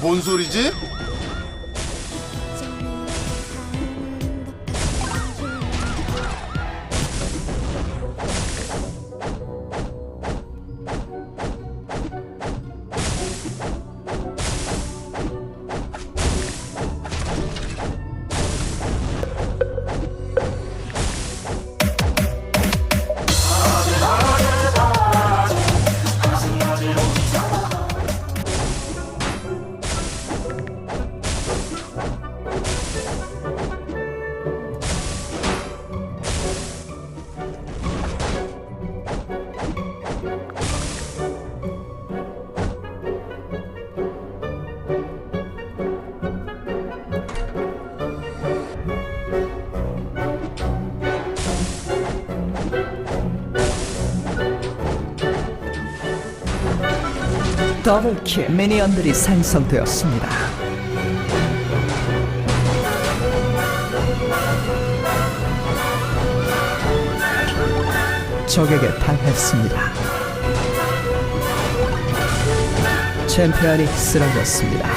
뭔 소리지? 더블킬 미니언들이 생성되었습니다. 적에게 당했습니다. 챔피언이 쓰러졌습니다.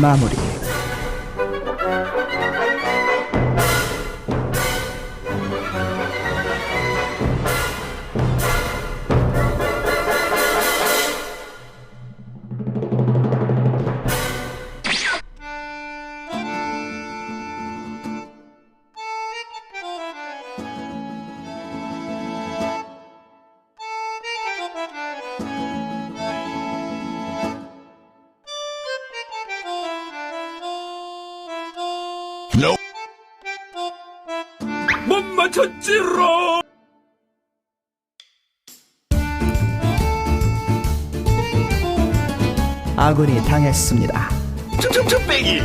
마무리. 못 맞췄지롱! 아군이 당했습니다. 쭈쭈쭈빼기!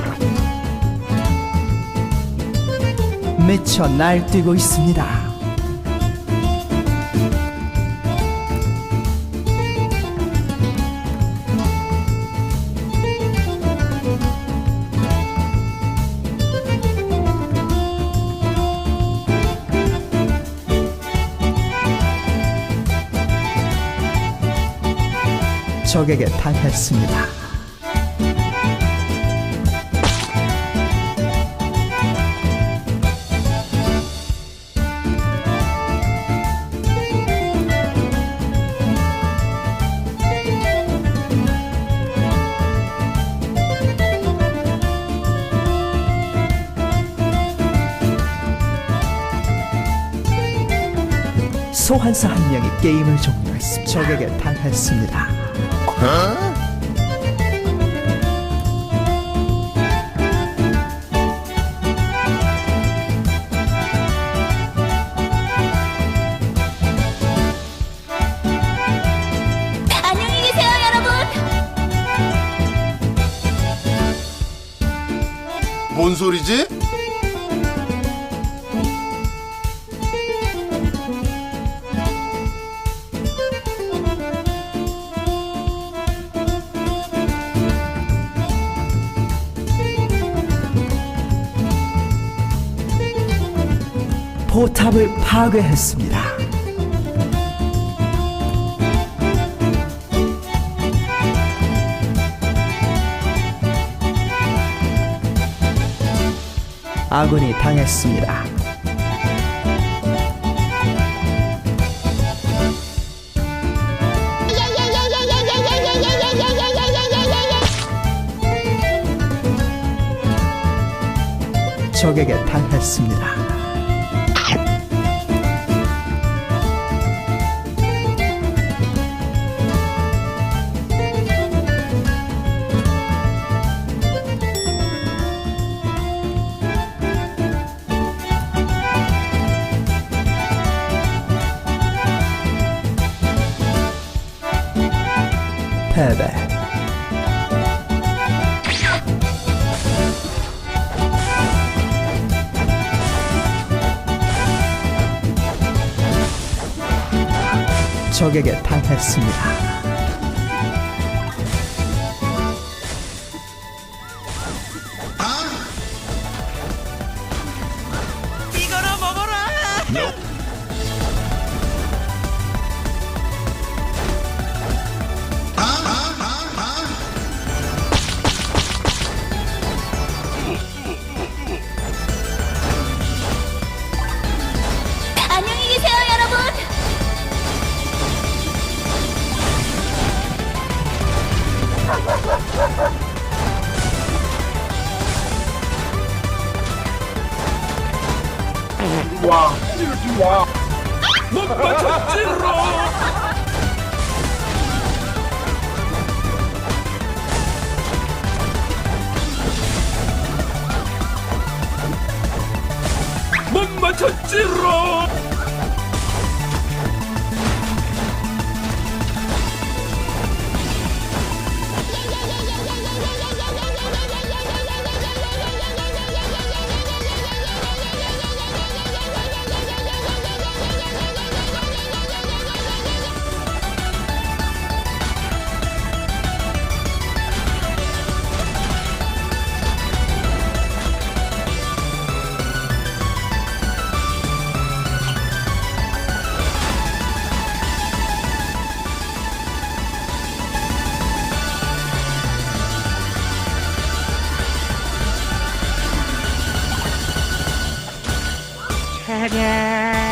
미쳐 날뛰고 있습니다. 적에게 당했습니다. 소환사 한 명이 게임을 종료했습니다. 적에게 당했습니다. 안녕히 계세요, 여러분. 뭔 소리지? 포탑을 파괴했습니다. 아군이 당했습니다. 적에게 당했습니다. 패배. 적에게 당했습니다. 못 맞췄지롱 man.